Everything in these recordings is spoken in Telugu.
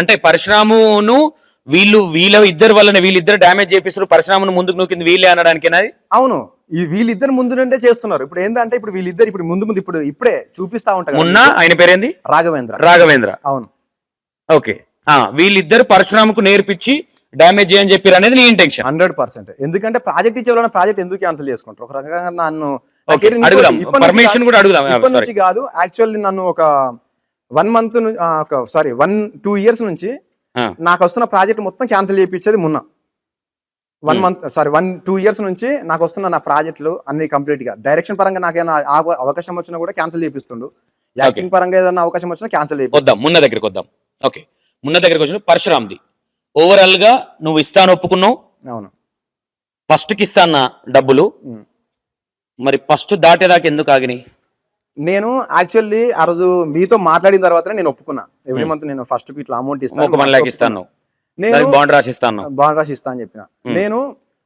అంటే పరశురామును వీళ్ళు వీళ్ళ ఇద్దరు వల్లనే వీళ్ళిద్దరు డ్యామేజ్ చేపిస్తారు పరశురామును ముందుకు నూకింది వీళ్ళే అనడానికేనా అది? అవును. ఈ వీళ్ళిద్దరు ముందు నుండే చేస్తున్నారు. ఇప్పుడు ఏంటంటే ఇప్పుడు వీళ్ళిద్దరు ఇప్పుడు ముందు ముందు ఇప్పుడు ఇప్పుడే చూపిస్తా ఉంటారు మొన్న ఆయన పేరేంది? రాఘవేంద్ర. రాఘవేంద్ర. అవును. ఓకే. వీళ్ళిద్దరు పరశురాముకు నేర్పించి డ్యామేజ్ చేయని చెప్పారు అనేది నీ ఇంటెన్షన్ హండ్రెడ్ పర్సెంట్. ఎందుకంటే ప్రాజెక్ట్ ఇచ్చే వాళ్ళని ప్రాజెక్ట్ ఎందుకు క్యాన్సిల్ చేసుకుంటారు? ఒక రకంగా నన్ను పర్మిషన్ కూడా అడుగుదాం. కాదు యాక్చువల్లీ నన్ను ఒక one month sorry one two years నుంచి. నాకు వస్తున్న ప్రాజెక్ట్ మొత్తం క్యాన్సిల్ చేయించేది మొన్న. One. Month sorry one two years నుంచి నాకు వస్తున్న నా ప్రాజెక్టులు అన్ని కంప్లీట్గా డైరెక్షన్ పరంగా నాకేమైనా ఆవ- అవకాశం వచ్చినా కూడా క్యాన్సిల్ చేపిస్తుండు యాక్టింగ్ పరంగా ఏదైనా అవకాశం వచ్చినా క్యాన్సిల్ వద్దాం మున్న దగ్గరికి వద్దాం. ఓకే. మున్న దగ్గరికి వచ్చిన పరశురామ్ది. ఓవరాల్గా నువ్వు ఇస్తాను ఒప్పుకున్నావు? అవును. ఫస్ట్కి ఇస్తాన్న డబ్బులు. మరి ఫస్ట్ దాటేదాకా ఎందుకు ఆగినాయి? నేను యాక్చువల్లీ ఆ రోజు మీతో మాట్లాడిన తర్వాతనే నేను ఒప్పుకున్నా. Every Hmm. మంత్ నేను ఫస్ట్కి ఇట్లా అమౌంట్ ఒక వన్ లాక్ ఇస్తాను. నేను బాండ్ రాసిస్తాను బాండ్ అని చెప్పిన. Hmm. నేను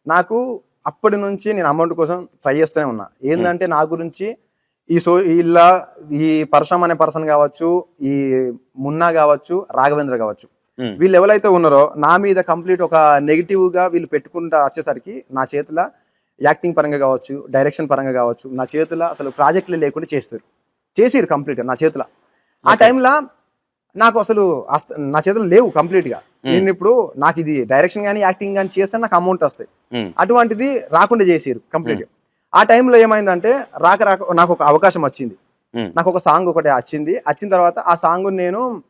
నాకు అప్పటి నుంచి నేను అమౌంట్ కోసం ట్రై చేస్తూనే ఉన్నా. ఏంటంటే నా గురించి ఈ సో ఇలా ఈ పర్సన్ అనే పర్సన్ కావచ్చు ఈ మున్నా కావచ్చు రాఘవేంద్ర కావచ్చు. Hmm. వీళ్ళు ఎవరైతే ఉన్నారో నా మీద కంప్లీట్ ఒక నెగిటివ్గా వీళ్ళు పెట్టుకుంటా వచ్చేసరికి నా చేతిలో యాక్టింగ్ పరంగా కావచ్చు డైరెక్షన్ పరంగా కావచ్చు నా చేతిలో అసలు ప్రాజెక్టులు లేకుండా చేస్తారు. చేసిరు కంప్లీట్ నా చేతిలో. ఆ. టైంలో నాకు అసలు నా చేతులు లేవు కంప్లీట్గా Hmm. నేను ఇప్పుడు నాకు ఇది డైరెక్షన్ కానీ యాక్టింగ్ కానీ చేస్తే నాకు అమౌంట్ వస్తాయి. అటువంటిది రాకుండా చేసిరు కంప్లీట్ ఆ టైంలో ఏమైందంటే రాక రాక నాకు ఒక అవకాశం వచ్చింది. నాకు ఒక సాంగ్ ఒకటి వచ్చింది. వచ్చిన తర్వాత ఆ సాంగ్ నేను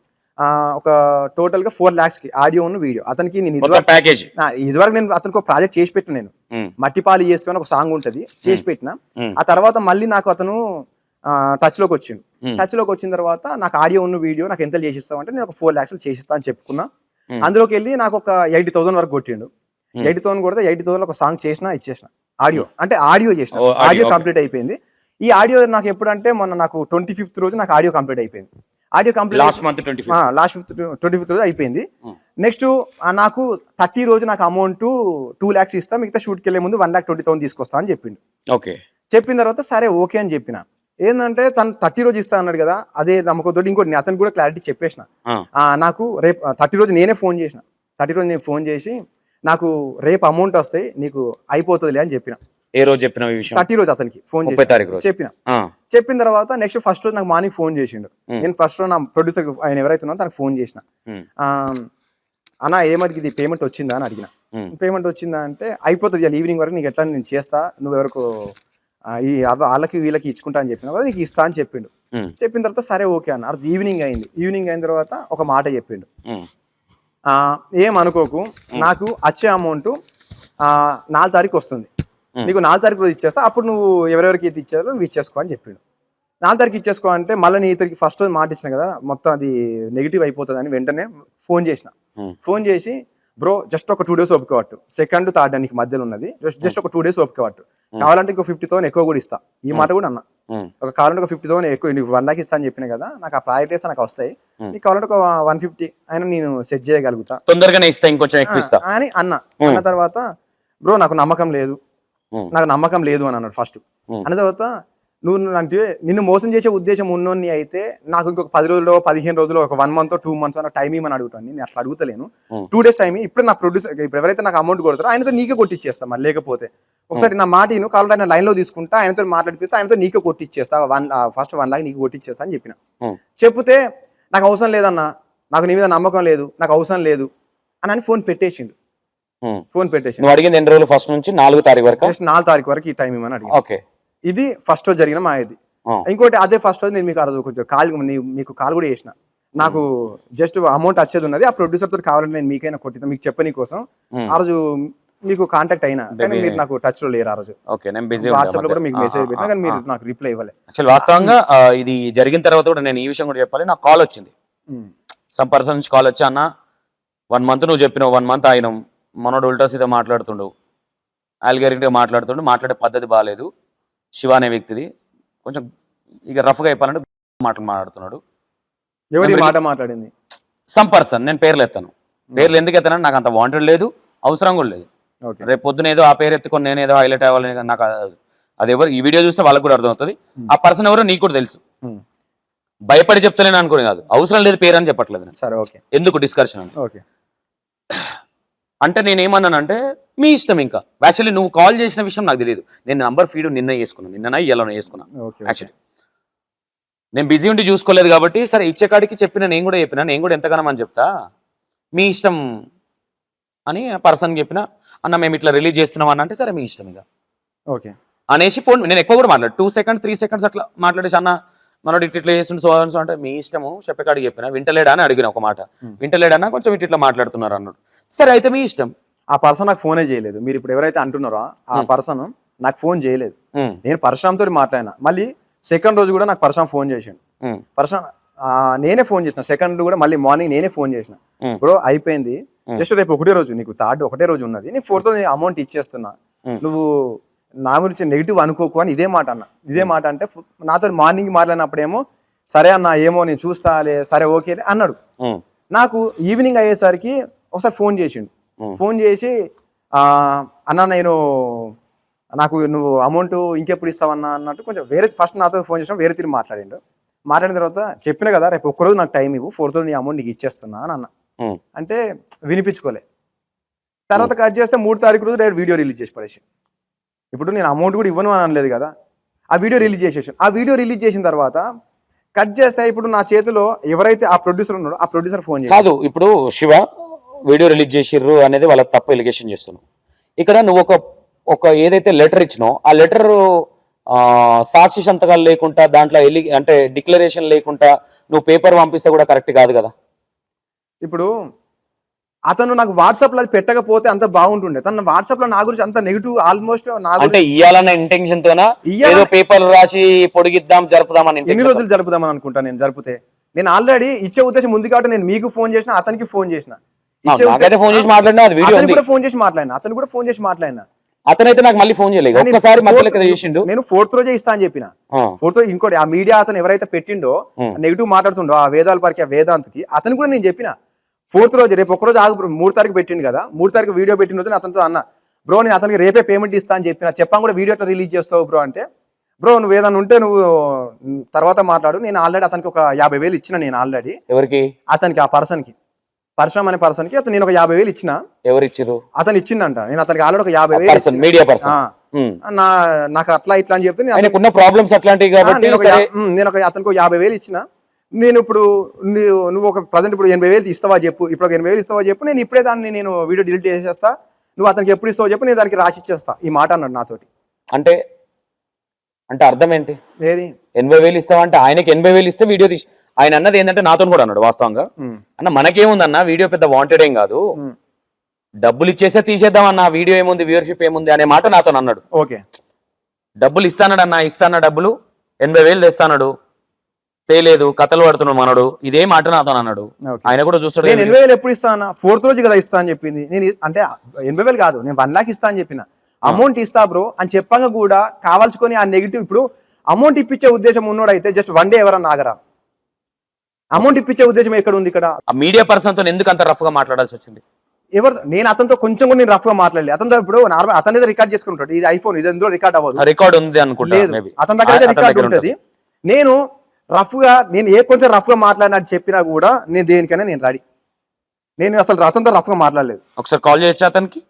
ఒక టోటల్గా ఫోర్ లాక్స్కి ఆడియో ఉన్న వీడియో అతనికి నేను ఇదివరకు ప్యాకేజ్ ఇదివరకు నేను అతనికి ఒక ప్రాజెక్ట్ చేసి పెట్టిన నేను. మట్టిపాలు చేస్తే ఒక సాంగ్ ఉంటది చేసి పెట్టిన. ఆ తర్వాత మళ్ళీ నాకు అతను టచ్లోకి వచ్చిండు. టచ్లోకి వచ్చిన తర్వాత నాకు ఆడియో ఉన్న వీడియో నాకు ఎంత చేసిస్తావు అంటే నేను ఒక ఫోర్ లాక్స్ చేసిస్తా అని చెప్పుకున్నా. అందులోకి వెళ్ళి నాకు ఒక ఎయిటీ థౌసండ్ వరకు కొట్టిండు. ఎయిటీ థౌసండ్ కొడితే ఎయిటీ థౌసండ్ ఒక సాంగ్ చేసిన ఇచ్చేసిన. ఆడియో అంటే ఆడియో చేసిన. ఆడియో. కంప్లీట్ అయిపోయింది. ఈ ఆడియో నాకు ఎప్పుడంటే మొన్న నాకు ట్వంటీ ఫిఫ్త్ రోజు నాకు ఆడియో కంప్లీట్ అయిపోయింది. Audio complete last month twenty last fifth twenty fifth రోజు అయిపోయింది. Hmm. నెక్స్ట్ నాకు థర్టీ రోజు నాకు అమౌంట్ టూ ల్యాక్స్ ఇస్తా మిగతా షూట్కి వెళ్ళే ముందు వన్ ల్యాక్ ట్వంటీ థౌసండ్ తీసుకొస్తా అని చెప్పిండు. ఓకే. చెప్పిన తర్వాత సరే ఓకే అని చెప్పిన. ఏంటంటే తను థర్టీ రోజు ఇస్తా అన్నాడు కదా అదే నమ్మకంతో ఇంకోటి నేను అతనికి కూడా క్లారిటీ చెప్పేసిన. నాకు రేపు థర్టీ రోజు నేనే ఫోన్ చేసిన. థర్టీ రోజు నేను ఫోన్ చేసి నాకు రేపు అమౌంట్ వస్తాయి నీకు అయిపోతుందిలే అని చెప్పిన. ఏ రోజు చెప్పినావు ఈ విషయం? థర్టీ రోజు అతనికి ఫోన్ ముప్పై తారీఖు రోజు. చెప్పిన. చెప్పిన తర్వాత నెక్స్ట్ ఫస్ట్ రోజు నాకు మార్నింగ్ ఫోన్ చేసిండు. నేను ఫస్ట్ రోజు నా ప్రొడ్యూసర్ ఆయన ఎవరైతే ఉన్నారో తనకు ఫోన్ చేసిన. అన్న ఏమడికి ఇది పేమెంట్ వచ్చిందా అని అడిగిన. పేమెంట్ వచ్చిందా అంటే అయిపోతుంది ఈవినింగ్ వరకు నీకు ఎట్లా నేను చేస్తా నువ్వు ఎవరికి ఈ వాళ్ళకి వీళ్ళకి ఇచ్చుకుంటా అని చెప్పిన కదా నీకు ఇస్తా అని చెప్పిండు. చెప్పిన తర్వాత సరే ఓకే అన్న. అది ఈవినింగ్ అయింది. ఈవినింగ్ అయిన తర్వాత ఒక మాట చెప్పిండు. ఏం అనుకోకు నాకు వచ్చే అమౌంట్ నాలుగు తారీఖు వస్తుంది. నీకు నాలుగు తారీఖు రోజు ఇచ్చేస్తా అప్పుడు నువ్వు ఎవరెవరికి అయితే ఇచ్చారో నువ్వు ఇచ్చేసుకో అని చెప్పిండు. నాలుగు తారీఖు ఇచ్చేసుకో అంటే మళ్ళీ నీ ఇతరికి ఫస్ట్ రోజు మాట ఇచ్చిన కదా మొత్తం అది నెగిటివ్ అయిపోతుంది అని వెంటనే ఫోన్ చేసిన. ఫోన్ చేసి బ్రో జస్ట్ ఒక టూ డేస్ ఒప్పుకోవట్టు సెకండ్ థర్డ్ నీకు మధ్యలో ఉన్నది. జస్ట్ ఒక టూ డేస్ ఒప్పుకోవట్టు కావాలంటే ఇంకో ఫిఫ్టీ థౌసండ్ ఎక్కువ కూడా ఇస్తా. ఈ మాట కూడా అన్న. ఒక కావాలంటే ఒక ఫిఫ్టీ థౌసండ్ ఎక్కువ నీకు వన్ లాక్ ఇస్తా అని చెప్పిన కదా నాకు ఆ ప్రాజెక్ట్ నాకు వస్తాయి. నీకు కావాలంటే ఒక వన్ ఫిఫ్టీ అయినా నేను సెట్ చేయగలుగుతా. తొందరగానే ఇస్తా ఇంకొంచెం ఎక్కువ ఇస్తా. అని అన్న. అన్న తర్వాత బ్రో నాకు నమ్మకం లేదు. నాకు నమ్మకం లేదు అని అన్నాడు ఫస్ట్. అన్న తర్వాత నువ్వు అంటే నిన్ను మోసం చేసే ఉద్దేశం ఉన్నోన్ని అయితే నాకు ఇంకొక పది రోజులు పదిహేను రోజులు ఒక వన్ మంత్ టూ మంత్స్ అన్న టైం ఇవ్వని అడుగుతాను నేను అట్లా అడుగుతలేను. టూ డేస్ టైం ఇప్పుడు నా ప్రొడ్యూసర్ ఇప్పుడు ఎవరైతే నాకు అమౌంట్ కొడతారో ఆయనతో నీకే కొట్టిచ్చేస్తా మరి లేకపోతే ఒకసారి నా మాట నువ్వు కావాలంటే ఆయన లైన్లో తీసుకుంటా ఆయనతో మాట్లాడిపిస్తే ఆయనతో నీకే కొట్టిచ్చేస్తా వన్ ఫస్ట్ వన్ లాక్ నీకు కొట్టిచ్చేస్తా అని చెప్పిన. చెప్తే నాకు అవసరం లేదన్నా నాకు నీ మీద నమ్మకం లేదు నాకు అవసరం లేదు అని అని ఫోన్ పెట్టేసిండు. ఫోన్ పెట్టేసిండు నువ్వు అడిగింది ఎన్ని రోజులు? ఫస్ట్ నుంచి నాలుగు తారీఖు వరకు? జస్ట్ నాలుగు తారీఖు వరకు ఈ టైం ఇవ్వమని అడిగి ఓకే ఇది ఫస్ట్ రోజు జరిగిన మా ఇది ఆ. ఇంకోటి అదే ఫస్ట్ రోజు నేను మీకు ఆ రోజు కొంచెం కాల్ మీకు కాల్ కూడా చేసిన. నాకు జస్ట్ అమౌంట్ వచ్చేది ఉన్నది. ఆ ప్రొడ్యూసర్ తోటి కావాలని నేను మీకైనా కొట్టిన మీకు చెప్పని కోసం. ఉమ్, ఆ రోజు మీకు కాంటాక్ట్ అయినా. కానీ. మీరు నాకు టచ్లో లేరు ఆ రోజు. ఓకే నేను బిజీ వాట్సాప్లో కూడా మీకు మెసేజ్ పెట్టినా కానీ మీరు నాకు రిప్లై ఇవ్వలే. యాక్చువల్ వాస్తవంగా ఇది జరిగిన తర్వాత కూడా నేను ఈ విషయం కూడా చెప్పాలి. నాకు కాల్ వచ్చింది. సమ్ పర్సన్ నుంచి కాల్ వచ్చి అన్న వన్ మంత్ నువ్వు చెప్పినావు వన్ మంత్ అయినాం మనోడు ఉల్టా సీదా మాట్లాడుతుండు. ఆల్గారిక్గా మాట్లాడుతుండు. మాట్లాడే పద్ధతి బాగాలేదు శివ అనే వ్యక్తిది. కొంచెం ఇక రఫ్గా అయిపోవాలంటే మాటలు మాట్లాడుతున్నాడు. ఎవరి మాట మాట్లాడింది? Some person. నేను పేర్లు ఎత్తాను. పేర్లు ఎందుకు ఎత్తానని నాకు అంత వాంటెడ్ లేదు. అవసరం కూడా లేదు. రేపు పొద్దున ఏదో ఆ పేరు ఎత్తుకొని నేను ఏదో హైలైట్ అవ్వాలని నాకు అది- ఎవరు ఈ వీడియో చూస్తే వాళ్ళకి కూడా అర్థమవుతుంది. ఆ పర్సన్ ఎవరో నీకు కూడా తెలుసు. భయపడి చెప్తలేను అనుకోని కాదు. అవసరం లేదు పేరు అని చెప్పట్లేదు సరే ఓకే. ఎందుకు డిస్కషన్ అని? ఓకే. అంటే నేను ఏమన్నానంటే మీ ఇష్టం ఇంకా. యాక్చువల్లీ నువ్వు కాల్ చేసిన విషయం నాకు తెలియదు నేను నంబర్ ఫీడ్ నిన్న వేసుకున్నాను నిన్న ఇలా వేసుకున్నాను ఓకే యాక్చువల్లీ నేను బిజీ ఉండి చూసుకోలేదు కాబట్టి సరే ఇచ్చే కాడికి చెప్పిన నేను కూడా చెప్పిన నేను కూడా ఎంతగానో అని చెప్తా. మీ ఇష్టం అని ఆ పర్సన్ చెప్పిన అన్న మేము ఇట్లా రిలీజ్ చేస్తున్నాం అన్న అంటే సరే మీ ఇష్టం ఇక. ఓకే. అనేసి ఫోన్ నేను ఎక్కువ కూడా మాట్లాడు టూ సెకండ్స్ త్రీ సెకండ్స్ అట్లా మాట్లాడేసి అన్న మనోడు ఇట్ ఇట్లా చేస్తుండు సో అంటే మీ ఇష్టము చెప్పేకాడికి చెప్పిన వింటలేడా? అని అడిగిన ఒక మాట. వింటలేడన్నా కొంచెం ఇట్ ఇట్లా మాట్లాడుతున్నారు అన్నాడు. సరే అయితే మీ ఇష్టం. ఆ పర్సన్ నాకు ఫోనే చేయలేదు. మీరు ఇప్పుడు ఎవరైతే అంటున్నారో ఆ పర్సన్ నాకు ఫోన్ చేయలేదు. ఉమ్, నేను పరశురామ్ తోటి మాట్లాడినా. మళ్ళీ సెకండ్ రోజు కూడా నాకు పరశురామ్ ఫోన్ చేసిండు. పరశురామ్ ఆ, నేనే ఫోన్ చేసిన. సెకండ్ కూడా మళ్ళీ మార్నింగ్ నేనే ఫోన్ చేసిన. Hmm. బ్రో అయిపోయింది. జస్ట్ రేపు ఒకటే రోజు నీకు థర్డ్ ఒకటే రోజు ఉన్నది. నీకు ఫోర్త్ నేను అమౌంట్ ఇచ్చేస్తున్నా. Hmm. నువ్వు నా గురించి నెగిటివ్ అనుకోకు అని ఇదే మాట అన్న. ఇదే మాట అంటే నాతో మార్నింగ్ మాట్లాడినప్పుడేమో సరే అన్న ఏమో నేను చూస్తాలే సరే ఓకే అన్నాడు. నాకు ఈవినింగ్ అయ్యేసరికి ఒకసారి ఫోన్ చేసిండు. ఫోన్ చేసి ఆ, అన్న నేను నాకు నువ్వు అమౌంట్ ఇంకెప్పుడు ఇస్తావన్నా అన్నట్టు కొంచెం వేరే ఫస్ట్ నాతో ఫోన్ చేసిన వేరే తిరిగి మాట్లాడిండు. మాట్లాడిన తర్వాత చెప్పిన కదా రేపు ఒక్కరోజు నాకు టైం ఇవ్వు ఫోర్ థౌసండ్ నీ అమౌంట్ నీకు ఇచ్చేస్తున్నా అని అన్న. అంటే వినిపించుకోలే. తర్వాత కట్ చేస్తే మూడు తారీఖు రోజు డైరెక్ట్ వీడియో రిలీజ్ చేసి పడేసి ఇప్పుడు నేను అమౌంట్ కూడా ఇవ్వను అని అనలేదు కదా. ఆ వీడియో రిలీజ్ చేసేసాను. ఆ వీడియో రిలీజ్ చేసిన తర్వాత కట్ చేస్తే ఇప్పుడు నా చేతిలో ఎవరైతే ఆ ప్రొడ్యూసర్ ఉన్నాడో ఆ ప్రొడ్యూసర్ ఫోన్ కాదు ఇప్పుడు శివ వీడియో రిలీజ్ చేసిర్రు అనేది వాళ్ళ తప్పు ఎలిగేషన్ చేస్తున్నావు ఇక్కడ నువ్వు ఒక ఒక ఏదైతే లెటర్ ఇచ్చినావు ఆ లెటర్ సాక్షి సంతకాలు లేకుండా దాంట్లో ఎలి అంటే డిక్లరేషన్ లేకుండా నువ్వు పేపర్ పంపిస్తే కూడా కరెక్ట్ కాదు కదా. ఇప్పుడు అతను నాకు వాట్సాప్లో అది పెట్టకపోతే అంత బాగుంటుండే. తన వాట్సాప్లో నా గురించి అంత నెగిటివ్ ఆల్మోస్ట్ అంటే ఇయ్యాలన్న ఇంటెన్షన్ తోనా? ఏదో పేపర్ రాసి పొడిగిద్దాం జరుపుదామని ఎన్ని రోజులు జరుపుదామని అనుకుంటా నేను జరిపితే. నేను ఆల్రెడీ ఇచ్చే ఉద్దేశం ఉంది కాబట్టి నేను మీకు ఫోన్ చేసిన అతనికి ఫోన్ చేసిన. ఫోన్ చేసి మాట్లాడినా కూడా ఫోన్ చేసి మాట్లాడినా అతను కూడా ఫోన్ చేసి మాట్లాడినా. అతనైతే నాకు మళ్ళీ ఫోన్ చేయలేదు. ఒక్కసారి చేసిండు. నేను ఫోర్త్ రోజే ఇస్తా అని చెప్పిన. ఫోర్త్ రోజు ఇంకోటి ఆ మీడియా అతను ఎవరైతే పెట్టిండో. నెగిటివ్ మాట్లాడుతుండో ఆ వేదాల పరికి ఆ వేదాంత్కి అతను కూడా నేను చెప్పిన. ఫోర్త్ రోజు రేపు ఒక రోజు ఆగు మూడు తారీఖు పెట్టిండు కదా. మూడు తారీఖు వీడియో పెట్టిన రోజు అతనితో అన్న బ్రో నేను అతనికి రేపే పేమెంట్ ఇస్తా అని చెప్పిన చెప్పాను కూడా వీడియో ఎట్లా రిలీజ్ చేస్తావు బ్రో అంటే బ్రో నువ్వు ఏదైనా ఉంటే నువ్వు తర్వాత మాట్లాడు. నేను ఆల్రెడీ అతనికి ఒక యాభై వేలు ఇచ్చిన నేను ఆల్రెడీ ఎవరికి? అతనికి ఆ పర్సన్కి. పరశురామ్ అనే పర్సన్కి అతను నేను ఒక యాభై వేలు ఇచ్చిన. ఎవరు ఇచ్చిర్రు అతను ఇచ్చిండంట. నేను అతనికి ఆల్రెడీ ఒక యాభై వేలు పర్సన్ మీడియా పర్సన్ ఆ, నా నాకు అట్లా ఇట్లా అని చెప్తే ప్రాబ్లమ్స్ అట్లాంటివి ఆ, కాబట్టి నేను ఒక అతనికి యాభై వేలు ఇచ్చిన. నేను ఇప్పుడు నువ్వు ఒక ప్రజెంట్ ఇప్పుడు ఎనభై వేలు ఇస్తావా చెప్పు. ఇప్పుడు ఒక ఎనభై వేలు ఇస్తావా చెప్పు. నేను ఇప్పుడే దాన్ని నేను వీడియో డిలీట్ చేసేస్తా. నువ్వు అతనికి ఎప్పుడు ఇస్తావో చెప్పు. నేను దానికి రాసి ఇచ్చేస్తా ఈ మాట అన్నాడు నాతోటి. అంటే అంటే అర్థం ఏంటి? ఏది? ఎనభై వేలు ఇస్తావంటే ఆయనకి ఎనభై వేలు ఇస్తే వీడియో తీసి ఆయన అన్నది ఏంటంటే నాతో కూడా అన్నాడు వాస్తవంగా. అన్న మనకేముందన్న వీడియో పెద్ద వాంటెడ్ ఏం కాదు. డబ్బులు ఇచ్చేస్తే తీసేద్దాం అన్న వీడియో ఏముంది వ్యూవర్షిప్ ఏముంది అనే మాట నాతో అన్నాడు. ఓకే. డబ్బులు ఇస్తానడు అన్న ఇస్తాన డబ్బులు ఎనభై వేలు తెస్తానడు. తేలేదు కథలు పడుతున్నాడు మనడు. ఇదే మాట నాతో అన్నాడు. ఆయన కూడా చూస్తాడు నేను ఎనభై వేలు ఎప్పుడు ఇస్తా అన్న ఫోర్త్ రోజు కదా ఇస్తా అని చెప్పింది. నేను అంటే ఎనభై వేలు కాదు నేను వన్ లాక్ ఇస్తా అని చెప్పిన. అమౌంట్ ఇస్తా బ్రో అని చెప్పాక కూడా కావాల్చుకొని ఆ నెగిటివ్ ఇప్పుడు అమౌంట్ ఇప్పించే ఉద్దేశం ఉన్నోడైతే జస్ట్ వన్ డే ఎవరన్నా ఆగరా? అమౌంట్ ఇప్పించే ఉద్దేశం ఎక్కడ ఉంది ఇక్కడ? ఆ మీడియా పర్సన్తో ఎందుకు అంత రఫ్గా మాట్లాడాల్సి వచ్చింది? ఎవరు నేను అతనితో కొంచెం కూడా నేను రఫ్గా మాట్లాడలేదు అతనితో ఇప్పుడు నార్మల్ అతని దగ్గర రికార్డ్ చేసుకుంటాడు ఇది ఐఫోన్ ఇది ఎందులో రికార్డ్ అవ్వదు. రికార్డ్ ఉంది అనుకుంటా లేదు. అతని దగ్గర రికార్డ్ ఉంటుంది. నేను రఫ్గా నేను ఏ కొంచెం రఫ్గా మాట్లాడినట్టు చెప్పినా కూడా నేను దేనికైనా నేను రెడీ. నేను అసలు అతనితో రఫ్గా మాట్లాడలేదు. ఒకసారి కాల్ చేయొచ్చా అతనికి.